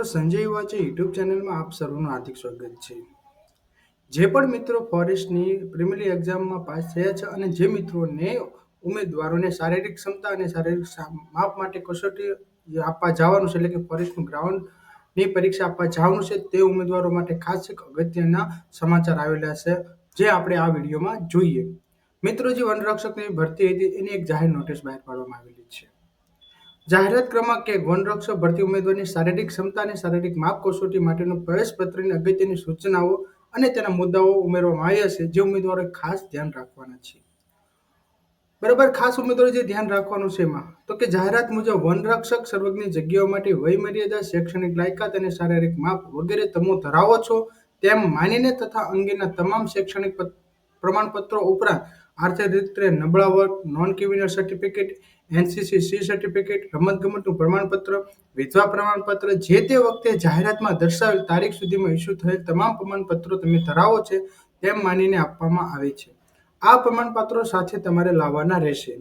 મિત્રો, સંજય વાચે યુટ્યુબ ચેનલમાં આપ સર્વનું હાર્દિક સ્વાગત છે. જે પણ મિત્રો ફોરેસ્ટની પ્રિમિનરી એક્ઝામમાં પાસ થયા છે અને જે મિત્રોને ઉમેદવારોને શારીરિક ક્ષમતા અને શારીરિક માપ માટે કસોટી આપવા જવાનું છે, એટલે કે ફોરેસ્ટનું ગ્રાઉન્ડની પરીક્ષા આપવા જવાનું છે, તે ઉમેદવારો માટે ખાસ એક અગત્યના સમાચાર આવેલા છે, જે આપણે આ વિડીયોમાં જોઈએ. મિત્રો, જે વનરક્ષકની ભરતી હતી, એની એક જાહેર નોટિસ બહાર પાડવામાં આવેલી છે. જાહેરાત ક્રમાંક એક વનરક્ષક ભરતી ઉમેદવારની શારીરિક ક્ષમતા અને શારીરિક માપ કસોટી માટેનું પ્રવેશ પત્રની અગત્યની સૂચનાઓ અને તેના મુદ્દાઓ ઉમેરવામાં આવ્યા છે, જે ઉમેદવારોએ ખાસ ધ્યાન રાખવાના છે. બરાબર, ખાસ ઉમેદવારો જે ધ્યાન રાખવાનું છે એમાં, તો કે જાહેરાત મુજબ વનરક્ષક સર્વજ્ઞ જગ્યાઓ માટે વય મર્યાદા શૈક્ષણિક લાયકાત અને શારીરિક માપ વગેરે તમે ધરાવો છો તેમ માનીને તથા અંગેના તમામ શૈક્ષણિક પ્રમાણપત્રો ઉપરાંત આર્થિક નબળા વર્ગ non criminal certificate NCC C certificate રમતગમતનું પ્રમાણપત્ર, વિધવા પ્રમાણપત્ર, જે તે વખતે જાહેરાતમાં દર્શાવેલ તારીખ સુધીમાં ઇસ્યુ થયેલ તમામ પ્રમાણપત્રો તમે ધરાવો છે તેમ માનીને આપવામાં આવે છે. આ પ્રમાણપત્રો સાથે તમારે લાવવાના રહેશે.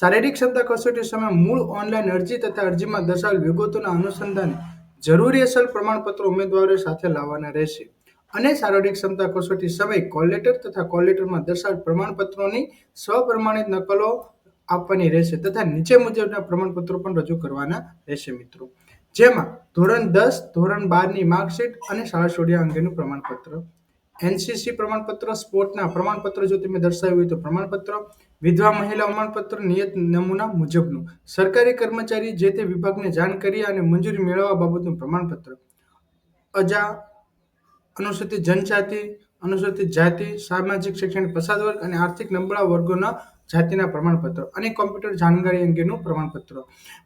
શારીરિક ક્ષમતા કસોટી સમયે મૂળ ઓનલાઈન અરજી તથા અરજીમાં દર્શાવેલ વિગતોના અનુસંધાને જરૂરી અસલ પ્રમાણપત્રો ઉમેદવારો સાથે લાવવાના રહેશે. અને શારીરિક ક્ષમતા કસોટી સમય કોલેટર તથા કોલેટરમાં દર્શાવેલ પ્રમાણપત્રોની સ્વપ્રમાણિત નકલો આપવાની રહેશે તથા નીચે મુજબના પ્રમાણપત્રો પણ રજૂ કરવાના રહેશે મિત્રો. જેમાં ધોરણ દસ, ધોરણ બારની માર્કશીટ અને શાળા છોડ્યા અંગેનું પ્રમાણપત્ર એનસીસી પ્રમાણપત્ર, સ્પોર્ટના પ્રમાણપત્ર જો તમે દર્શાવ્યું હોય તો પ્રમાણપત્ર, વિધવા મહિલા પ્રમાણપત્ર, નિયત નમૂના મુજબનું. સરકારી કર્મચારી જે તે વિભાગને જાણ કરી અને મંજૂરી મેળવવા બાબતનું પ્રમાણપત્ર. અજા અનુસૂચિત જનજાતિ, અનુસૂચિત જાતિ, સામાજિક, શૈક્ષણિક પછાત વર્ગ અને આર્થિક નબળા વર્ગોના જાતિના પ્રમાણપત્રો અને કોમ્પ્યુટર જાણકારી અંગેનું પ્રમાણપત્ર.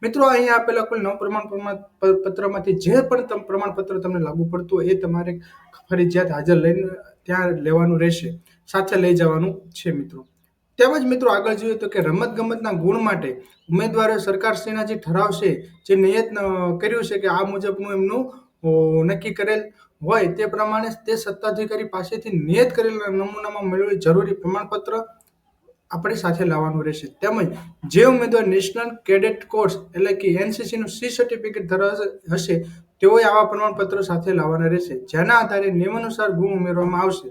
મિત્રો અહીંયા આપેલા કુલ નવ પ્રમાણ પત્રમાંથી જે પણ પ્રમાણપત્ર તમને લાગુ પડતું હોય એ તમારે ફરજિયાત હાજર લઈને ત્યાં લેવાનું રહેશે. સાથે લઈ જવાનું છે, મિત્રો. તેમજ, મિત્રો, આગળ જોઈએ તો કે રમત ગમતના ગુણ માટે ઉમેદવારો સરકારશ્રીના જે ઠરાવ છે જે નિયત કર્યું છે કે આ મુજબનું એમનું નક્કી કરેલ હોય તે પ્રમાણે તે સત્તાધિકારી પાસેથી નિયત કરેલા નમૂનામાં મેળવેલ જરૂરી પ્રમાણપત્ર આપણી સાથે લાવવાનું રહેશે. તેમજ જે ઉમેદવાર નેશનલ કેડેટ કોર્સ એટલે કે એનસીસીનું સી સર્ટિફિકેટ ધરાવે હશે, તેઓએ આવા પ્રમાણપત્રો સાથે લાવવાના રહેશે. જેના આધારે નિયમાનુસાર ગુણ ઉમેરવામાં આવશે.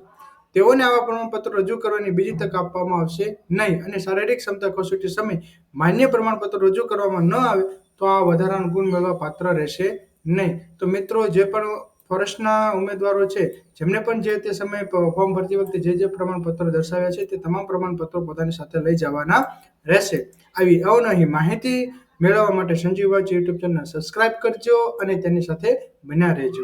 તેઓને આવા પ્રમાણપત્ર રજૂ કરવાની બીજી તક આપવામાં આવશે નહીં અને શારીરિક ક્ષમતા કસોટી સમય માન્ય પ્રમાણપત્ર રજૂ કરવામાં ન આવે તો આ વધારાનું ગુણ મેળવવા પાત્ર રહેશે નહીં. તો મિત્રો, જે પણ ફોરેસ્ટના ઉમેદવારો છે, જેમને પણ જે તે સમયે ફોર્મ ભરતી વખતે જે જે પ્રમાણપત્રો દર્શાવ્યા છે, તે તમામ પ્રમાણપત્રો પોતાની સાથે લઈ જવાના રહેશે. આવી અવનવી માહિતી મેળવવા માટે સંજીવ યુટ્યુબ ચેનલ સબસ્ક્રાઇબ કરજો અને તેની સાથે બન્યા રહેજો.